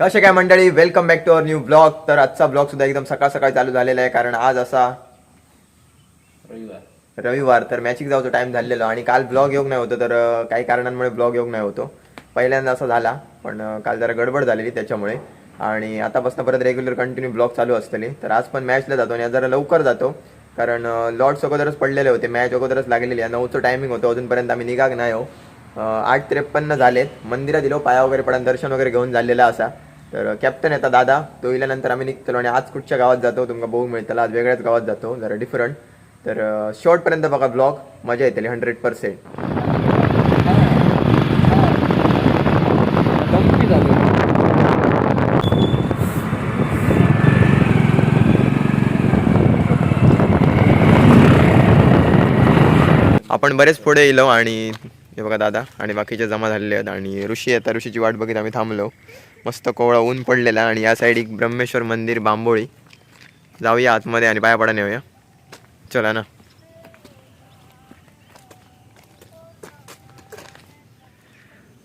कसे काय मंडळी? Welcome back to our new blog तर आजचा ब्लॉग सुद्धा एकदम सकाळ सकाळी चालू झालेला आहे कारण आज असा रविवार. रविवार. तर मॅचिक जाऊचा टाइम झालेलो आणि काल ब्लॉग योग नाही होतो तर काही कारणांमुळे ब्लॉग योग नाही होतो. पहिल्यांदा असं झाला पण काल जरा गडबड झालेली त्याच्यामुळे. आणि आतापासून परत रेग्युलर कंटिन्यू ब्लॉग चालू असतले. तर आज पण मॅचला जातो आणि जरा लवकर जातो कारण लॉर्ड्स अगोदरच पडलेले होते. मॅच अगोदरच लागलेली आहे. नऊचं टायमिंग होतं अजूनपर्यंत आम्ही निघाग नाही हो आठ त्रेपन्न झालेत. मंदिरात दिलो पाया वगैरे पडून दर्शन वगैरे घेऊन झालेला असा. तर कॅप्टन येतात दादा. तो इल्यानंतर आम्ही निघतलो आणि आज कुठच्या गावात जातो तुमका बघू मिळतं आज वेगळ्याच गावात जातो जरा डिफरंट तर शॉर्टपर्यंत बघा ब्लॉग मजा येते हंड्रेड पर्सेंट आपण बरेच पुढे येलो आणि हे बघा दादा आणि बाकीचे जमा झालेले आहेत. आणि ऋषी येतात ऋषीची वाट बघित आम्ही थांबलो. मस्त कोवळा ऊन पडलेला आणि या साईड एक ब्रह्मेश्वर मंदिर बांबोळी. जाऊया आतमध्ये आणि पाया पडा नेऊया. चला ना.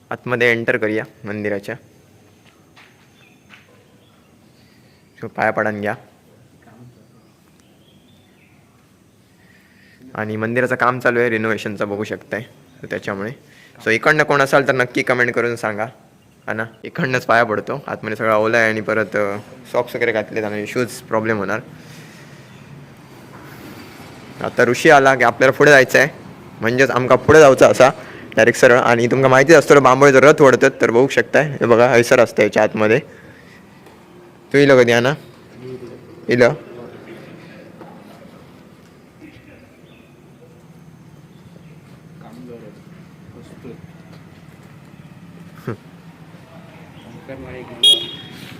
आतमध्ये एंटर करूया मंदिराच्या. पाया पडान घ्या. आणि मंदिराचं काम चालू आहे रिनोव्हेशनचं बघू शकताय. त्याच्यामुळे. सो इकडनं कोण असाल तर नक्की कमेंट करून सांगा. हा ना? इकडनंच पाया पडतो हो। आतमध्ये सगळा ओला आहे आणि परत सॉक्स वगैरे घातलेत आणि शूज प्रॉब्लेम होणार. आता ऋषी आला की आपल्याला पुढे जायचं आहे. म्हणजेच आमका पुढे जायचं असा. डायरेक्ट सरळ. आणि तुमका माहितीच असतं बांबोळेचं रथ ओढतात तर बघू शकताय. हे बघा हैसर असतं याच्या आतमध्ये. तू इलं कधी ना इलं?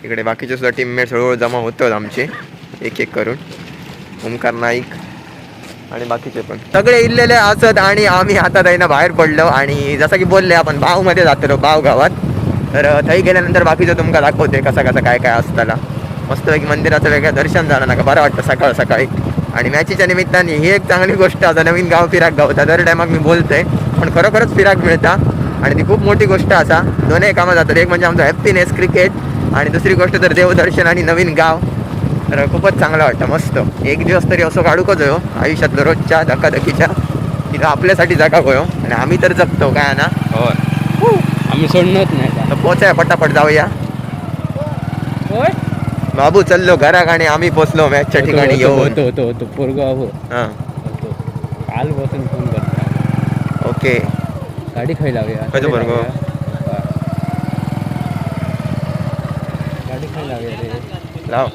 इकडे बाकीचे सुद्धा टीममेट्स हळूहळू जमा होतात आमचे. एक एक करून. ओमकार नाईक आणि बाकीचे पण. सगळे इल्लेले असत आणि आम्ही आता जाईना बाहेर पडलो आणि जसं की बोलले आपण बावमध्ये जातो बाव गावात. तर थंय गेल्यानंतर बाकीचं तुमका दाखवते कसं कसं काय काय असताना. मस्तपैकी मंदिराचं वेगळं दर्शन झालं ना का बरं वाटतं सकाळ सकाळी. आणि मॅचीच्या निमित्ताने ही एक चांगली गोष्ट आता नवीन गाव फिराक गावता. दर टायमाक मी बोलतोय पण खरोखरच फिराक मिळता. आणि ती खूप मोठी गोष्ट असा दोन्ही कामं जातात. एक म्हणजे आमचं हॅपीनेस क्रिकेट आणि दुसरी गोष्ट तर देवदर्शन आणि नवीन गाव. तर खूपच चांगलं वाटतं मस्त. एक दिवस तरी असं काढूकच हो आयुष्यातलं रोजच्या धकाधकीच्या. तिथं आपल्यासाठी जगा होयो आणि आम्ही तर जगतो काय ना? होय. आम्ही सोडणंच नाही. तर पोचाय पटापट जाऊया. होय? बाबू चाललो घराक आणि आम्ही पोचलो मॅचच्या ठिकाणी येऊन. होतो होतो होतो. पोरगा हो. हां काल बसून फोन करता. ओके. गाडी खाई खयचं पोरगं? हा. गाडी खाई लावूया रे लाव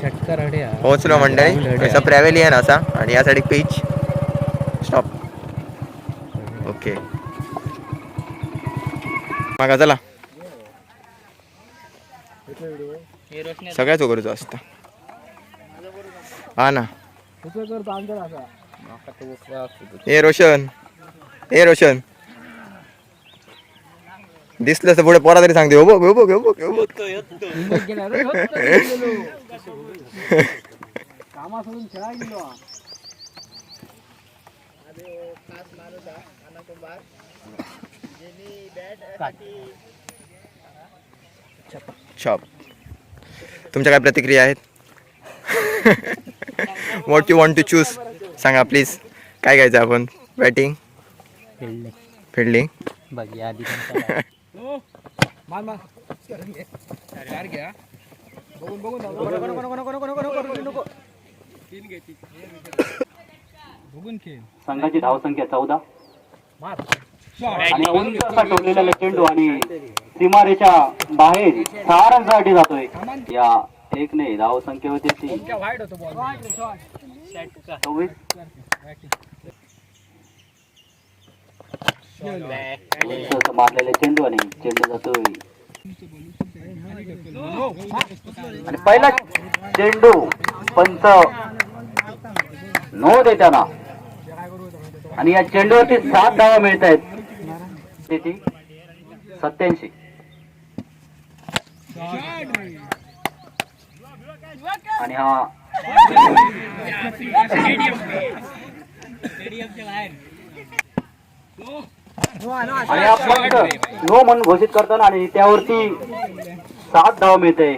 षटकार अड्या पोहोचलो मंडळी. असं प्रॅव्हेलियन असा. आणि यासाठी पीच स्टॉप ओके मागा चला. सगळ्याच उघडतो असतं. हा ना. ए रोशन. ए रोशन. दिसलं तर पुढे पोरा तरी सांगते हो बघ हो बघ हो बघ हो तुमच्या काय प्रतिक्रिया आहेत? What you want to choose सांगा प्लीज काय घ्यायचं आपण? बॅटिंग फिल्डिंग बघ आधी संघाची धावसंख्या चौदा आणि उंच असा ठेवलेला चेंडू आणि सीमारेच्या बाहेर सहा रनसाठी जातोय या एक नाही धावसंख्या होती ती चोवीस उंच असं मारलेले चेंडू आणि चेंडू जातोय आणि पहिला चेंडू पंच. नो देताना आणि या चेंडूवरती सात धावा मिळत आहेत. सत्याऐंशी. आणि हा आणि हा फक्त नो म्हणून घोषित करताना आणि त्यावरती सात धाव मिळते.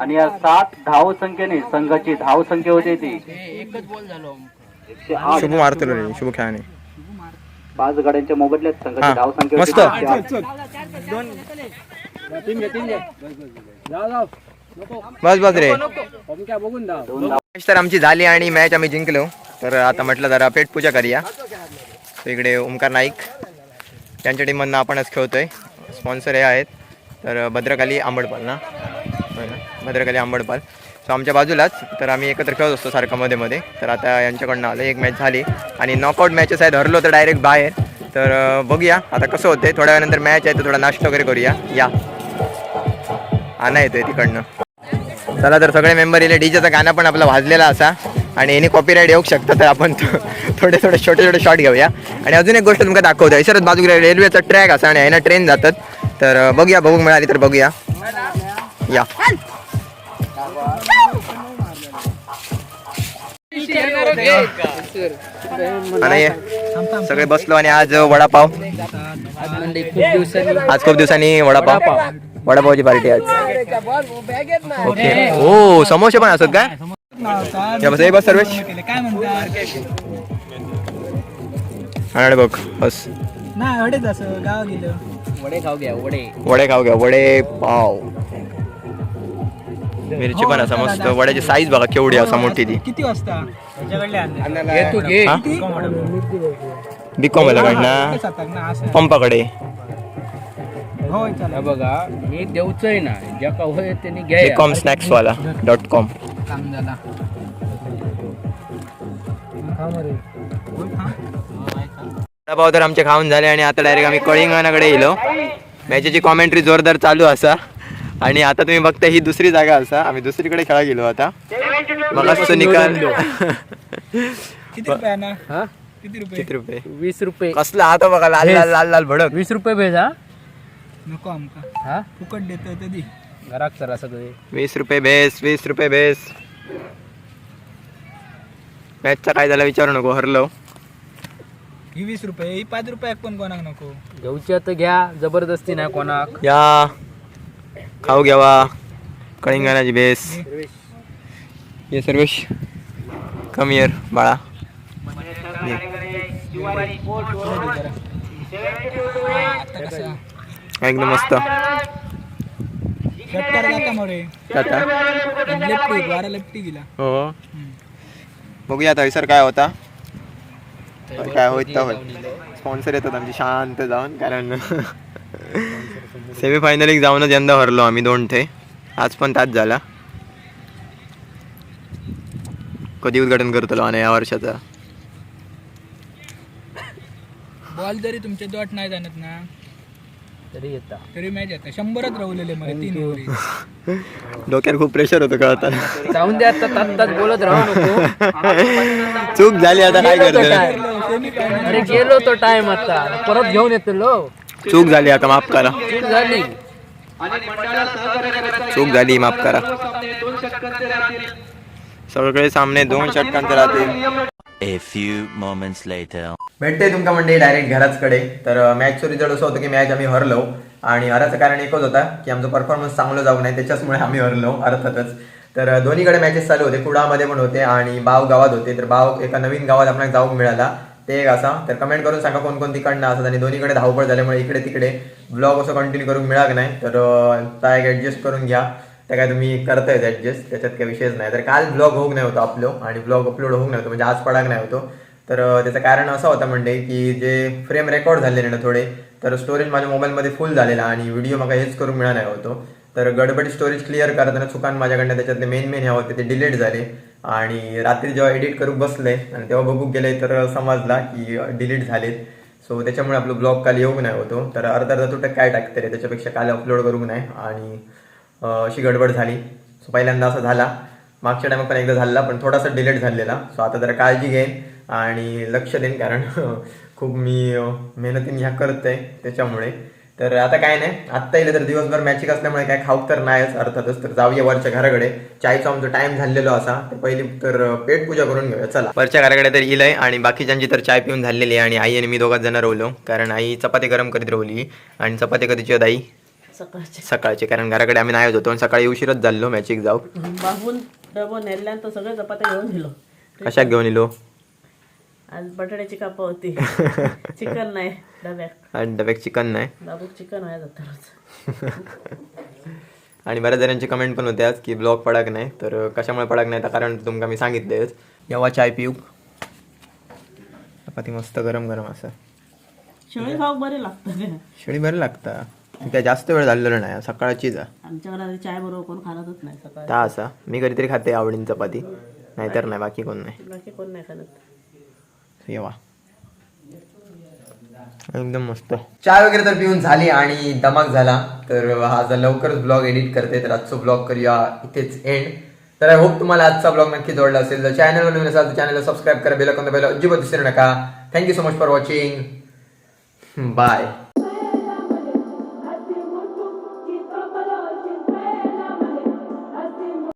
आणि या सात धाव संख्येने संघाची धाव संख्या होते ती. एकशे आठ शुभ मारतो रे शुभ खेळाने. पाच गाड्यांच्या मोबदल्यात हा, संघाची धाव संख्या होती मस्त. एकशे आठ. बस बस रे. बघून दा दोन धाव. मॅच तर आमची झाली आणि मॅच आम्ही जिंकलो. तर आता म्हटलं जरा पेट पूजा करूया. तर इकडे ओमकार नाईक. त्यांच्या टीममधनं आपणच खेळतोय. स्पॉन्सर हे आहेत. तर भद्रकाली आंबडपाल ना? भद्रकाली आंबडपाल सो आमच्या बाजूलाच तर आम्ही एकत्र खेळत असतो सारखं मध्ये मध्ये. तर आता यांच्याकडनं आलं एक मॅच झाली. आणि नॉकआउट मॅचेस आहेत. हरलो तर डायरेक्ट बाहेर. तर बघूया. आता कसं होतंय? थोड्या वेळानंतर मॅच आहे. तर थोडा नाश्ता वगैरे करूया. या. आणा येतोय तिकडनं. चला तर सगळे मेंबर येले डीजेचा गाणं पण आपला वाजलेला असा. आणि याने कॉपीराईट येऊ शकतं तर आपण थोडे थोडे छोटे छोटे शॉट घेऊया. आणि अजून एक गोष्ट तुमका दाखवतो हैसरच बाजू रेल्वेचा ट्रॅक असा आणि यानं ट्रेन जातात. तर बघूया बघूक मिळाली तर बघूया. या. सगळे बसलो आणि आज वडापाव. आज खूप दिवसांनी वडापाव. वडापावची पार्टी आज. ओके. हो समोसे पण असत काय? बस हे बस सर्वेश. काय म्हणतात? आणि बघ बस. नाही अडेच असं गाव गेलं. वडे खाऊ घ्या वडे. वडे खाऊ घ्या वडे पाव. मिरची पण असा मस्त वड्याची साईज बघा केवढी असा मोठी ती. किती वाजता? घे तू घे. हा? बिकॉम कडनं पंपाकडे. हे बघा मी देऊचंय ना. ज्या का होय त्यांनी घ्या बिकॉम स्नॅक्स वाला डॉट कॉम काम झाला. वडापाव तर आमचे खाऊन झाले आणि आता डायरेक्ट आम्ही कळिंगणाकडे येलो मॅचेची कॉमेंट्री जोरदार चालू असा. आणि आता तुम्ही बघता ही दुसरी जागा असा. आम्ही दुसरीकडे खेळा गेलो आता. मग असं निकाल किती रुपये ना हा? किती रुपये? किती रुपये? वीस रुपये. कसला आता बघा लाल लाल लाल लाल भडक. वीस रुपये भेज हा? नको आमका. हा? फुकट देत कधी घरात सरा सगळे वीस रुपये बेस वीस रुपये बेस. मॅचचा काय झाला विचारू नको हरलो. ही वीस रुपये ही पाच रुपये पण कोणाक नको. घेऊच्या तर घ्या जबरदस्ती नाही कोणाक. या. खाऊ घ्यावा कळिंगणाची बेस. ये सर्वेश. कम इयर बाळा. एकदम मस्त. जाता मोरे आता? लेफ्टी बारा लेफ्टी गेला. हो. बघूया आता सर काय होता? काय होत स्पॉन्सर येतात आमची शांत जाऊन कारण सेमीफायनल एक जाऊनच यंदा हरलो आम्ही दोन ठे आज पण ताच झाला. कधी उद्घाटन करतलो आणि या वर्षाचा? बॉल जरी तुमच्या दोट नाही जाणत ना तरी येता. तरी मॅच येतात शंभरच राहलेले मरे तीन ओव्हरी. डोक्यात खूप प्रेशर होतं कळताना जाऊन द्या आता तात्ताच बोलत राहू नको. चूक झाली आता काय करतो अरे गेलो तो टाइम आता. परत घेऊन येतो लो. चूक झाली आता माफ करा. चूक झाली. चूक झाली माफ करा. सगळे सामने दोन षटकांचे राहतील. A few moments later. भेटते तुमका म्हणजे डायरेक्ट घराचकडे. तर मॅचचं रिझल्ट असं होतं की मॅच आम्ही हरलो. आणि हराचं कारण एकच होता की आमचं परफॉर्मन्स चांगलं जाऊ नये त्याच्याचमुळे आम्ही हरलो अर्थातच. तर दोन्हीकडे मॅचेस चालू होते. कुडामध्ये पण होते आणि बाव गावात होते. तर बाव एका नवीन गावात आपल्याला जाऊक मिळाला. ते एक असा तर कमेंट करून सांगा कोण तिकडनं असतात आणि दोन्हीकडे धावपळ झाल्यामुळे इकडे तिकडे ब्लॉग असं कंटिन्यू करून मिळाक नाही. तर अं, ऍडजस्ट करून घ्या. त्या काय तुम्ही करतायत ऍडजस्ट त्याच्यात काही विषयच नाही. तर काल ब्लॉग होऊक नाही होतो आपलं आणि ब्लॉग अपलोड होऊक नाही होतो म्हणजे आज पडाक नाही होतो. तर त्याचं कारण असं होतं म्हणजे की जे फ्रेम रेकॉर्ड झालेले ना थोडे तर स्टोरेज माझ्या मोबाईलमध्ये फुल झालेला आणि व्हिडिओ मला हेच करून मिळाला नाही होतो. तर गडबडी स्टोरेज क्लिअर करताना चुकान माझ्याकडनं त्याच्यातले मेन मेन हे होते ते डिलीट झाले. आणि रात्री जेव्हा एडिट करू बसले आणि तेव्हा बघू गेले तर समजला की डिलीट झालेत. सो त्याच्यामुळे आपलं ब्लॉग काल येऊ नाही होतो. तर अर्धा अर्धा तुटक काय टाकते रे त्याच्यापेक्षा काल अपलोड करू नाही. आणि अशी गडबड झाली. सो पहिल्यांदा असं झाला. मागच्या टायमा पण एकदा झाला पण थोडासा डिलेट झालेला. सो आता जरा काळजी घेईन आणि लक्ष देईन कारण खूप मी मेहनतीने ह्या आहे त्याच्यामुळे. तर आता काय नाही आत्ता येईल तर दिवसभर मॅचिक असल्यामुळे काय खाऊक तर नाहीच अर्थातच तर जाऊया वरच्या घराकडे. चायचा आमचा टाइम झालेलो असा. तर पहिली तर पेट पूजा करून घेऊया चला. वरच्या घराकडे तर इलय आणि बाकीच्यांची तर चाय पिऊन झालेली आहे आणि आई आणि मी दोघात जण रवलो कारण आई चपाती गरम करीत रवली आणि चपाती कधीची होत आई सकाळचे. सकाळचे कारण घराकडे आम्ही नाही होतो. सकाळी उशीरच झालो मॅचिक जाऊ बाबून डबो नेल्यानंतर सगळे चपात्या घेऊन दिलो कशाक घेऊन येलो आज बटाट्याची कापा होती. चिकन नाही डब्यात. आणि डब्याक चिकन नाही? बाबूक चिकन आहे जातं आणि बऱ्याच जणांचे कमेंट पण होते आज की ब्लॉग पडाक नाही. तर कशामुळे पडाक नाही तर कारण तुमका मी सांगितलेच येवा चाय पिऊ. चपाती मस्त गरम गरम असं. शेळी खाऊक बरे लागतं ते. शेळी बरं लागता त्या जास्त वेळ झालेलं नाही सकाळचीच आहे. आमच्या घरात चाय बरोबर कोण खातच नाही सकाळी. ता असा. मी कधीतरी खाते आवडीन चपाती. नाहीतर नाही बाकी कोण नाही. बाकी कोण नाही खात. येवा एकदम मस्त. चाय वगैरे तर पिऊन झाली आणि दमाक झाला. तर हा जर लवकरच ब्लॉग एडिट करते तर आजचा ब्लॉग करूया इथेच एंड तर आय होप तुम्हाला आजचा ब्लॉग नक्की आवडला असेल. जर चॅनलवर नवीन असाल तर चॅनलला सबस्क्राईब करा बेल कोणता बेल अजिबात विसरू नका. Thank you so much for watching bye